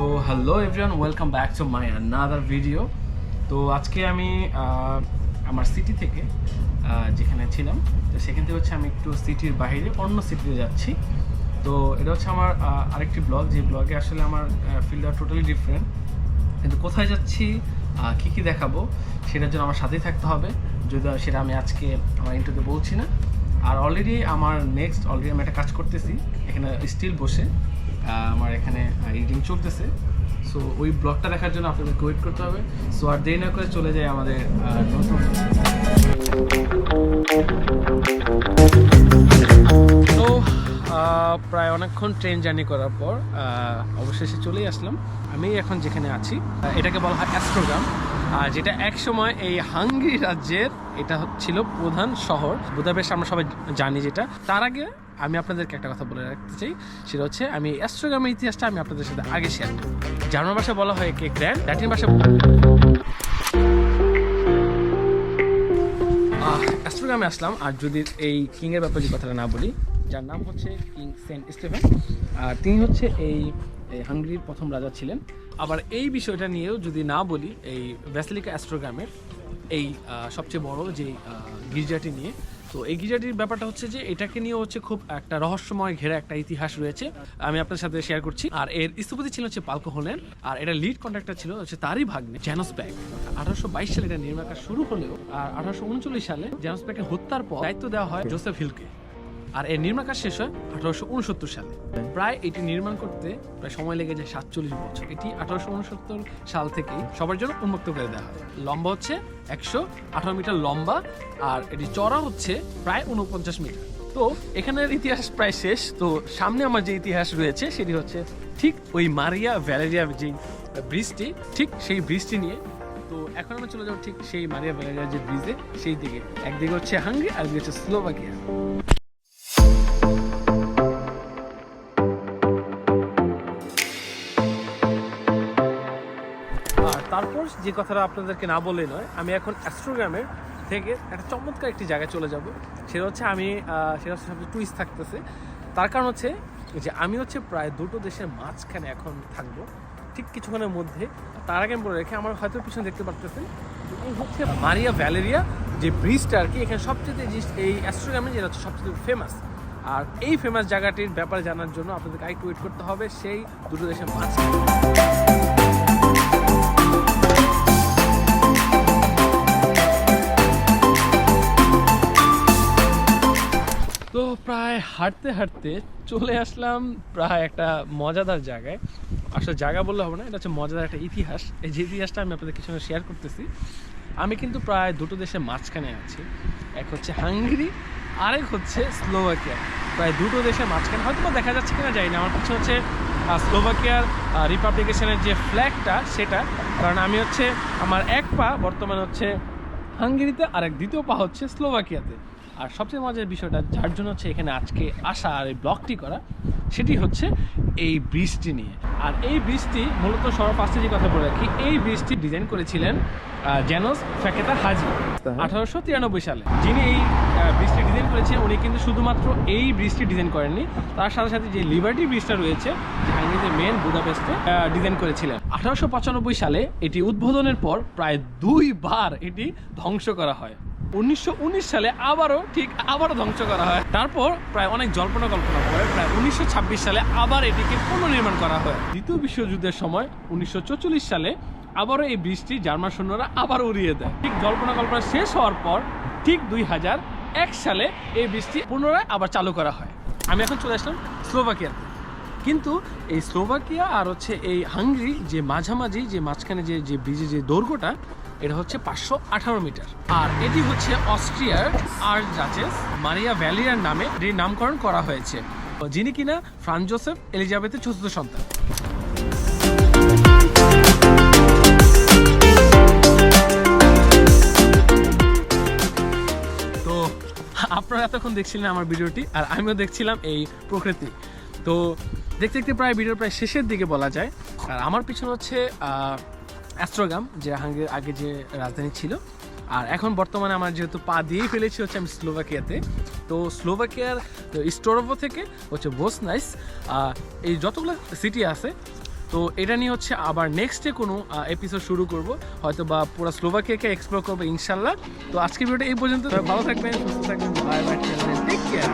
So hello everyone welcome back to my another video তো আজকে আমি আমার সিটি থেকে যেখানে ছিলাম, তো সেখান থেকে হচ্ছে আমি একটু সিটির বাইরে অন্য সিটিতে যাচ্ছি। তো এটা হচ্ছে আমার আরেকটি ব্লগ যে ব্লগে আসলে আমার ফিল্ডটা টোটালি ডিফারেন্ট কিন্তু কোথায় যাচ্ছি কী কী দেখাবো, সেটার জন্য আমার সাথেই থাকতে হবে। যদি সেটা আমি আজকে আমার ইন্টারভিউ বলছি না। আর অলরেডি আমার নেক্সট অলরেডি আমি একটা কাজ করতেছি, এখানে স্টিল বসে। আমার এখানে এডিটিং চলতেছে। সো ওই ব্লগটা দেখার জন্য আপনাদেরকে ওয়েট করতে হবে। সো আর দেরি না করে চলে যায় আমাদের নতুন প্রায় অনেকক্ষণ ট্রেন জার্নি করার পর অবশেষে চলেই আসলাম। আমি এখন যেখানে আছি এটাকে বলা হয় অ্যাস্ট্রোগ্রাম আর যেটা একসময় এই হাঙ্গেরি রাজ্যের, এটা ছিল প্রধান শহর। বুদাপেস্ট আমরা সবাই জানি যেটা। তার আগে আমি আপনাদেরকে একটা কথা বলে রাখতে চাই, সেটা হচ্ছে আমি অ্যাস্ট্রোগ্রামের ইতিহাসটা আমি আপনাদের সাথে আগে শেয়ার করি জার্মান ভাষায় বলা হয় কে গ্র্যান্ড, ল্যাটিন ভাষায় অ্যাস্ট্রোগ্রামে আসলাম, আর যদি এই কিংয়ের ব্যাপারে যে কথাটা না বলি, যার নাম হচ্ছে কিং সেন্ট স্টিফেন, আর তিনি হচ্ছে এই হাঙ্গেরির প্রথম রাজা ছিলেন। আবার এই বিষয়টা নিয়েও যদি না বলি, এই ব্যাসিলিকা অ্যাস্ট্রোগ্রামের এই সবচেয়ে বড় যে গির্জাটি নিয়ে তো এই গির্জাটির ব্যাপারটা হচ্ছে যে এটাকে নিয়ে হচ্ছে খুব একটা রহস্যময় ঘেরা একটা ইতিহাস রয়েছে। আমি আপনার সাথে শেয়ার করছি। আর এর স্থপতি ছিল হচ্ছে পালকো হলেন আর এটা লিড কন্ট্রাক্টর ছিল হচ্ছে তারই ভাগ্নে, জ্যানস ব্যাগ। আঠারোশো বাইশ সালে এটা নির্মাণ শুরু হলেও আর আঠারোশো উনচল্লিশ সালে জ্যানস ব্যাগকে হত্যার পর দায়িত্ব দেওয়া হয় জোসেফ হিলকে। আর এর নির্মাণ কাজ শেষ হয় আঠারোশো উনসত্তর সালে। প্রায় এটি নির্মাণ করতে প্রায় সময় লেগে যায় সাতচল্লিশ বছর। এটি আঠারোশো উনসত্তর সাল থেকেই সবার জন্য উন্মুক্ত করে দেওয়া হয়। লম্বা হচ্ছে একশো আঠারো মিটার লম্বা আর এটি চড়া হচ্ছে প্রায় উনপঞ্চাশ মিটার। তো এখানের ইতিহাস প্রায় শেষ। তো সামনে আমার যে ইতিহাস রয়েছে সেটি হচ্ছে ঠিক ওই মারিয়া ভ্যালেরিয়া যে ব্রিজটি, ঠিক সেই ব্রিজটি নিয়ে। তো এখন আমরা চলে যাব ঠিক সেই মারিয়া ভ্যালেরিয়া যে ব্রিজে, সেই দিকে। একদিকে হচ্ছে হাঙ্গি আর হচ্ছে স্লোভাকিয়া। আর তারপর যে কথাটা আপনাদেরকে না বলে নয়, আমি এখন অ্যাস্ট্রোগ্রামের থেকে একটা চমৎকার একটি জায়গায় চলে যাব। সেটা হচ্ছে আমি সেটা হচ্ছে সবচেয়ে টুইস্ট থাকতেছে। তার কারণ হচ্ছে যে আমি হচ্ছে প্রায় দুটো দেশের মাঝখানে এখন থাকব, ঠিক কিছুক্ষণের মধ্যে। তার আগে বলে রেখে, আমার হয়তো পিছনে দেখতে পারতেছেন এই হচ্ছে মারিয়া ভ্যালেরিয়া, যে ব্রিজটা আর কি, এখানে সবচেয়ে যে- এই অ্যাস্ট্রোগ্রামে যেটা হচ্ছে সবচেয়ে ফেমাস আর এই ফেমাস জায়গাটির ব্যাপারে জানার জন্য আপনাদেরকে আরেকটু ওয়েট করতে হবে, সেই দুটো দেশের মাঝখানে। হাঁটতে হাঁটতে চলে আসলাম প্রায় একটা মজাদার জায়গায়। আসলে জায়গা বললে হবে না, এটা হচ্ছে মজাদার একটা ইতিহাস। এই যে ইতিহাসটা আমি আপনাদের কিছু শেয়ার করতেছি। আমি কিন্তু প্রায় দুটো দেশের মাঝখানে আছি। এক হচ্ছে হাঙ্গেরি, আরেক হচ্ছে স্লোভাকিয়া। প্রায় দুটো দেশের মাঝখানে হয়তো বা দেখা যাচ্ছে কিনা যাই না। আমার পিছনে হচ্ছে স্লোভাকিয়ার রিপাবলিকেশনের যে ফ্ল্যাগটা সেটা। কারণ আমি হচ্ছে, আমার এক পা বর্তমানে হচ্ছে হাঙ্গেরিতে আর এক দ্বিতীয় পা হচ্ছে স্লোভাকিয়াতে। আর সবচেয়ে মজার বিষয়টা যার জন্য হচ্ছে এখানে আজকে আসা আর এই ব্লগটি করা সেটি হচ্ছে এই ব্রিজটি নিয়ে। আর এই ব্রিজটি মূলত সবার ফার্স্টে যে কথা বলে রাখি এই ব্রিজটি ডিজাইন করেছিলেন জেনস ফ্যাকেতা হাজি আঠারোশো তিরানব্বই সালে। যিনি এই ব্রিজটি ডিজাইন করেছেন উনি কিন্তু শুধুমাত্র এই ব্রিজটি ডিজাইন করেননি তার সাথে সাথে যে লিবার্টি ব্রিজটা রয়েছে হাঙ্গেরিতে মেন বুদাপেস্টে ডিজাইন করেছিলেন। আঠারোশো পঁচানব্বই সালে এটি উদ্বোধনের পর প্রায় দুইবার এটি ধ্বংস করা হয়। উনিশশো উনিশ সালে আবারও ঠিক আবারও ধ্বংস করা হয়। তারপর প্রায় অনেক জল্পনা কল্পনা করে প্রায় উনিশশো ছাব্বিশ সালে আবার এটিকে পুনর্নির্মাণ করা হয়। দ্বিতীয় বিশ্বযুদ্ধের সময় উনিশশো সালে আবারও এই বৃষ্টি জার্মান সৈন্যরা আবার উড়িয়ে দেয়। ঠিক জল্পনা কল্পনা শেষ হওয়ার পর ঠিক দুই হাজার এক সালে এই বৃষ্টি পুনরায় আবার চালু করা হয়। আমি এখন চলে আসলাম স্লোভাকিয়াতে। কিন্তু এই স্লোভাকিয়া আর হচ্ছে এই হাঙ্গরি যে মাঝামাঝি যে মাঝখানে যে যে ব্রিজের যে দৈর্ঘ্যটা এটা হচ্ছে পাঁচশো আঠারো মিটার। আর এটি হচ্ছে অস্ট্রিয়ার আর জাচেস মারিয়া ভ্যালিয়ার নামে এটির নামকরণ করা হয়েছে। যিনি কিনা ফ্রান্স জোসেফ এলিজাবেথের চতুর্থ সন্তান। তো, আপনারা এতক্ষণ দেখছিলেন আমার ভিডিওটি, আর আমিও দেখছিলাম এই প্রকৃতি। তো, দেখতে দেখতে প্রায় ভিডিওর প্রায় শেষের দিকে বলা যায়। আর আমার পিছনে হচ্ছে অ্যাস্ট্রোগ্রাম, যে হাঙ্গের আগে যে রাজধানী ছিল। আর এখন বর্তমানে আমার যেহেতু পা দিয়েই ফেলেছি, হচ্ছে আমি স্লোভাকিয়াতে। তো স্লোভাকিয়ার স্টোরোভো থেকে হচ্ছে বোসনাইস এই যতগুলো সিটি আছে, তো এটা নিয়ে হচ্ছে আবার নেক্সটে কোনো এপিসোড শুরু করব। হয়তো বা পুরো স্লোভাকিয়াকে এক্সপ্লোর করব, ইনশাল্লাহ। তো আজকের ভিডিওটা এই পর্যন্ত। ভালো থাকবেন, সুস্থ থাকবেন বাই বাই টেক কেয়ার